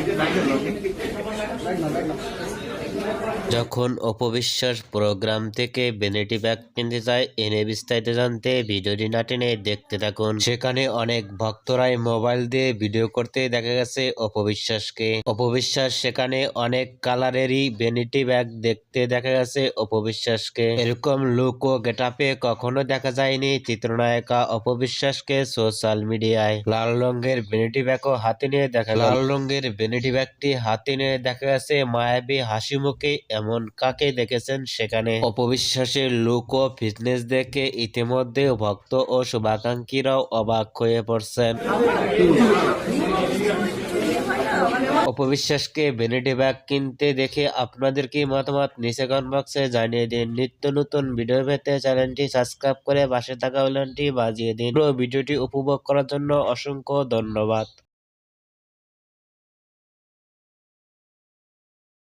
Danke, leider noch. যখন অপবিশ্বাস programme থেকে বেনেটি bag কিনতে যায়, এনে বিস্তারিত জানতে ভিডিওটি না টেনে দেখতে থাকুন। সেখানে অনেক ভক্তরাই মোবাইল দিয়ে ভিডিও করতে দেখা গেছে অপবিশ্বাসকে। অপবিশ্বাস সেখানে অনেক কালারেরই বেনিটি ব্যাগ দেখতে দেখা গেছে অপবিশ্বাসকে। এরকম লুক ও গেটাপে কখনো দেখা যায়নি চিত্রনায়িকা অপবিশ্বাসকে সোশ্যাল মিডিয়ায় লাল রঙের বেনিটি ব্যাগও হাতে নিয়ে দেখা লাল রঙের বেনিটি ব্যাগটি হাতে নিয়ে দেখা গেছে মায়াবী হাসি মুখে এমন কাকে দেখেছেন সেখানে? অপবিশ্বাসের লুক ও ফিটনেস দেখে ইতিমধ্যে ভক্ত ও শুভাকাঙ্ক্ষীরাও অবাক হয়ে পড়ছেন। অপবিশ্বাসকে বেনেটি ব্যাগ কিনতে দেখে আপনাদের কি মতামত? নিচে কমেন্ট বক্সে জানিয়ে দিন। নিত্য নতুন ভিডিও পেতে চ্যানেলটি সাবস্ক্রাইব করে পাশে থাকা বেলনটি বাজিয়ে দিন। ভিডিওটি উপভোগ করার জন্য অসংখ্য ধন্যবাদ।